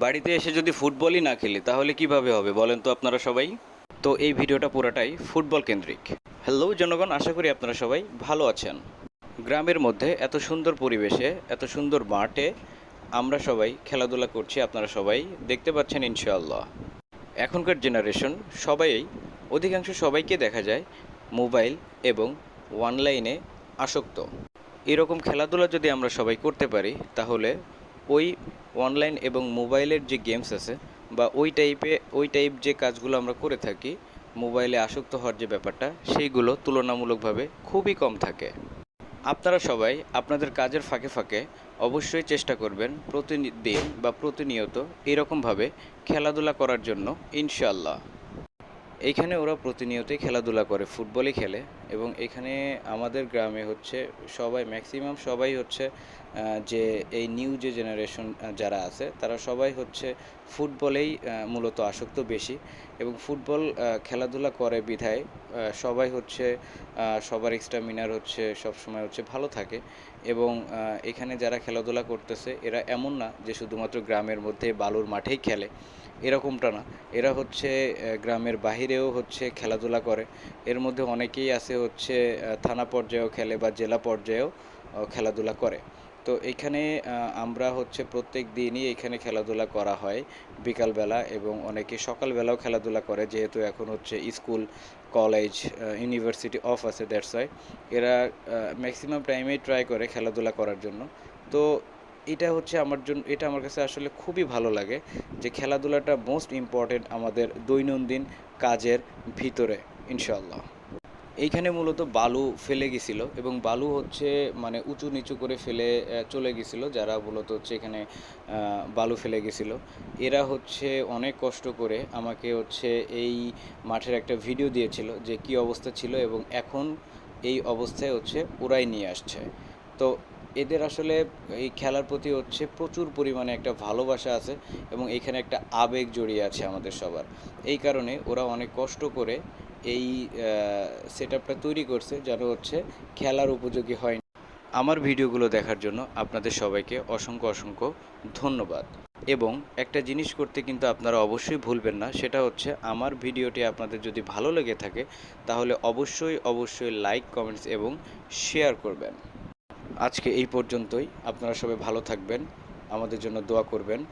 বাড়িতে এসে যদি ফুটবলই না খেলি, তাহলে কীভাবে হবে বলেন তো আপনারা সবাই? তো এই ভিডিওটা পুরাটাই ফুটবল কেন্দ্রিক। হ্যালো জনগণ, আশা করি আপনারা সবাই ভালো আছেন। গ্রামের মধ্যে এত সুন্দর পরিবেশে, এত সুন্দর মাঠে আমরা সবাই খেলাধুলা করছি, আপনারা সবাই দেখতে পাচ্ছেন ইনশাআল্লাহ। এখনকার জেনারেশন সবাই অধিকাংশ সবাইকে দেখা যায় মোবাইল এবং অনলাইনে আসক্ত। এরকম খেলাধুলা যদি আমরা সবাই করতে পারি, তাহলে ওই অনলাইন এবং মোবাইলের যে গেমস আছে বা ওই টাইপে ওই টাইপ যে কাজগুলো আমরা করে থাকি মোবাইলে আসক্ত হওয়ার যে ব্যাপারটা সেইগুলো তুলনামূলকভাবে খুবই কম থাকে। আপনারা সবাই আপনাদের কাজের ফাঁকে ফাঁকে অবশ্যই চেষ্টা করবেন প্রতিদিন বা প্রতিনিয়ত এরকমভাবে খেলাধুলা করার জন্য ইনশাল্লাহ এইখানে ওরা প্রতিনিয়তই খেলাধুলা করে, ফুটবলই খেলে এবং এখানে আমাদের গ্রামে হচ্ছে সবাই ম্যাক্সিমাম সবাই হচ্ছে যে এই নিউ যে জেনারেশন যারা আছে, তারা সবাই হচ্ছে ফুটবলেই মূলত আসক্ত বেশি এবং ফুটবল খেলাধুলা করে বিধায় সবাই হচ্ছে সবার এক্সট্রামিনার হচ্ছে সব সময় হচ্ছে ভালো থাকে এবং এখানে যারা খেলাধুলা করতেছে, এরা এমন না যে শুধুমাত্র গ্রামের মধ্যে বালুর মাঠেই খেলে, এরকমটা না। এরা হচ্ছে গ্রামের বাহিরেও হচ্ছে খেলাধুলা করে, এর মধ্যে অনেকেই আছে হচ্ছে থানা পর্যায়েও খেলে বা জেলা পর্যায়েও খেলাধুলা করে। তো এখানে আমরা হচ্ছে প্রত্যেক দিনই এখানে খেলাধুলা করা হয় বিকালবেলা এবং অনেকে সকালবেলাও খেলাধুলা করে, যেহেতু এখন হচ্ছে স্কুল, কলেজ ইউনিভার্সিটি অফ আছে, দ্যাটস ওয়াই। এরা ম্যাক্সিমাম টাইমেই ট্রাই করে খেলাধুলা করার জন্য। তো এটা হচ্ছে আমার জন্য, এটা আমার কাছে আসলে খুবই ভালো লাগে যে খেলাধুলাটা মোস্ট ইম্পর্টেন্ট আমাদের দৈনন্দিন কাজের ভিতরে ইনশাল্লাহ এইখানে মূলত বালু ফেলে গেছিল এবং বালু হচ্ছে মানে উঁচু নিচু করে ফেলে চলে গেছিল, যারা মূলত হচ্ছে এখানে বালু ফেলে গেছিল। এরা হচ্ছে অনেক কষ্ট করে আমাকে হচ্ছে এই মাঠের একটা ভিডিও দিয়েছিল যে কি অবস্থা ছিল এবং এখন এই অবস্থায় হচ্ছে ওরাই নিয়ে আসছে। তো এদের আসলে এই খেলার প্রতি হচ্ছে প্রচুর পরিমাণে একটা ভালোবাসা আছে এবং এখানে একটা আবেগ জড়িয়ে আছে আমাদের সবার। এই কারণে ওরা অনেক কষ্ট করে এই সেট তৈরি করছে যেন হচ্ছে খেলার উপযোগী হয় আমার ভিডিওগুলো দেখার জন্য আপনাদের সবাইকে অসংখ্য অসংখ্য ধন্যবাদ। এবং একটা জিনিস করতে কিন্তু আপনারা অবশ্যই ভুলবেন না, সেটা হচ্ছে আমার ভিডিওটি আপনাদের যদি ভালো লেগে থাকে, তাহলে অবশ্যই অবশ্যই লাইক কমেন্টস এবং শেয়ার করবেন। আজকে এই পর্যন্তই। আপনারা সবাই ভালো থাকবেন, আমাদের জন্য দোয়া করবেন।